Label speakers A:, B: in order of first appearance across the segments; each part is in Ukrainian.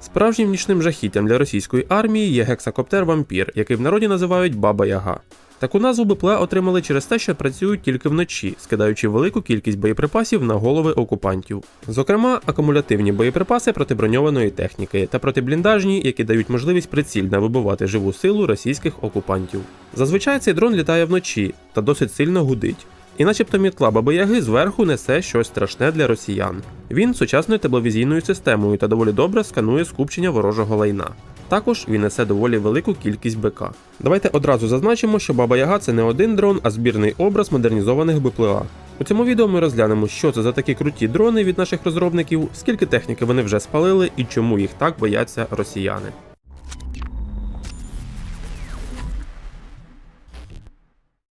A: Справжнім нічним жахіттям для російської армії є гексакоптер Вампір, який в народі називають Баба Яга. Таку назву БПЛА отримали через те, що працюють тільки вночі, скидаючи велику кількість боєприпасів на голови окупантів. Зокрема, акумулятивні боєприпаси проти броньованої техніки та протибліндажні, які дають можливість прицільно вибивати живу силу російських окупантів. Зазвичай цей дрон літає вночі та досить сильно гудить. І начебто мітла Баби Яги зверху несе щось страшне для росіян. Він сучасною тепловізійною системою та доволі добре сканує скупчення ворожого лайна. Також він несе доволі велику кількість БК. Давайте одразу зазначимо, що Баба Яга це не один дрон, а збірний образ модернізованих БПЛА. У цьому відео ми розглянемо, що це за такі круті дрони від наших розробників, скільки техніки вони вже спалили і чому їх так бояться росіяни.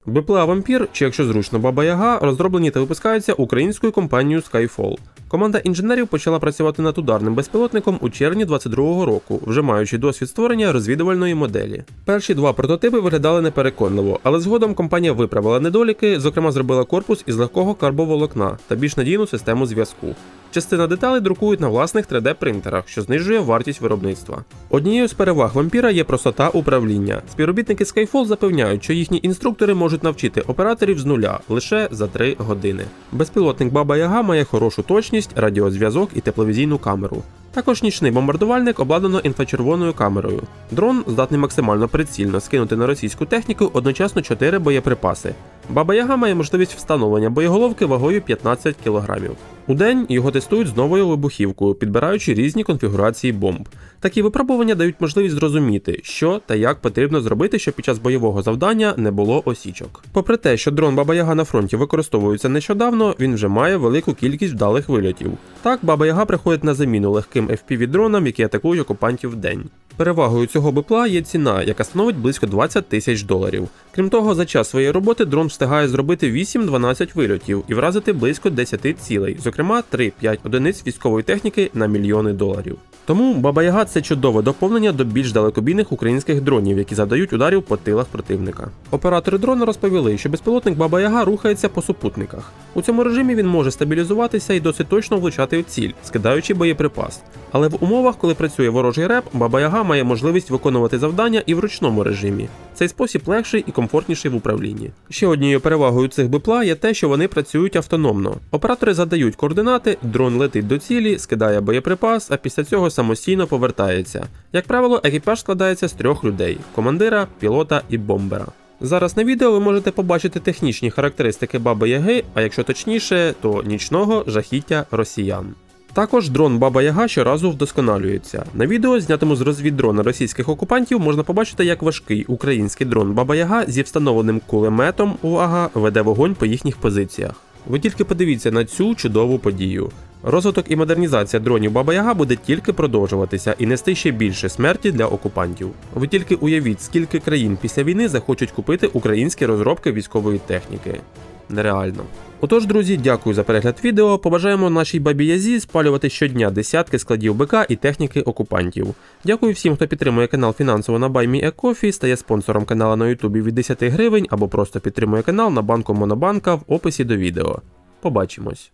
A: БПЛА Вампір, чи якщо зручно Баба Яга, розроблені та випускаються українською компанією Skyfall. Команда інженерів почала працювати над ударним безпілотником у червні 22-го року, вже маючи досвід створення розвідувальної моделі. Перші два прототипи виглядали непереконливо, але згодом компанія виправила недоліки, зокрема зробила корпус із легкого карбоволокна та більш надійну систему зв'язку. Частина деталей друкують на власних 3D-принтерах, що знижує вартість виробництва. Однією з переваг вампіра є простота управління. Співробітники Skyfall запевняють, що їхні інструктори можуть навчити операторів з нуля лише за 3 години. Безпілотник Баба Яга має хорошу точність, радіозв'язок і тепловізійну камеру. Також нічний бомбардувальник обладнано інфрачервоною камерою. Дрон здатний максимально прицільно скинути на російську техніку одночасно 4 боєприпаси. Баба Яга має можливість встановлення боєголовки вагою 15 кг. У день його тестують з новою вибухівкою, підбираючи різні конфігурації бомб. Такі випробування дають можливість зрозуміти, що та як потрібно зробити, щоб під час бойового завдання не було осічок. Попри те, що дрон Баба Яга на фронті використовується нещодавно, він вже має велику кількість вдалих вильотів. Так, Баба Яга приходить на заміну легким FPV-дронам, які атакують окупантів в день. Перевагою цього бипла є ціна, яка становить близько 20 тисяч доларів. Крім того, за час своєї роботи дрон встигає зробити 8-12 вильотів і вразити близько 10 цілей, зокрема 3-5 одиниць військової техніки на мільйони доларів. Тому Баба Яга це чудове доповнення до більш далекобійних українських дронів, які завдають ударів по тилах противника. Оператори дрона розповіли, що безпілотник Баба Яга рухається по супутниках. У цьому режимі він може стабілізуватися і досить точно влучати в ціль, скидаючи боєприпас. Але в умовах, коли працює ворожий реп, Баба Яга має можливість виконувати завдання і в ручному режимі. Цей спосіб легший і комфортніший в управлінні. Ще однією перевагою цих БПЛА є те, що вони працюють автономно. Оператори задають координати, дрон летить до цілі, скидає боєприпас, а після цього самостійно повертається. Як правило, екіпаж складається з трьох людей: командира, пілота і бомбера. Зараз на відео ви можете побачити технічні характеристики Баби Яги, а якщо точніше, то нічного жахіття росіян. Також дрон Баба Яга щоразу вдосконалюється. На відео, знятому з розвіддрона російських окупантів, можна побачити, як важкий український дрон Баба Яга зі встановленим кулеметом увага веде вогонь по їхніх позиціях. Ви тільки подивіться на цю чудову подію. Розвиток і модернізація дронів Баба Яга буде тільки продовжуватися і нести ще більше смерті для окупантів. Ви тільки уявіть, скільки країн після війни захочуть купити українські розробки військової техніки. Нереально. Отож, друзі, дякую за перегляд відео. Побажаємо нашій бабі Язі спалювати щодня десятки складів БК і техніки окупантів. Дякую всім, хто підтримує канал фінансово на BuyMeACoffee, стає спонсором каналу на Ютубі від 10 гривень або просто підтримує канал на банку Монобанка в описі до відео. Побачимось.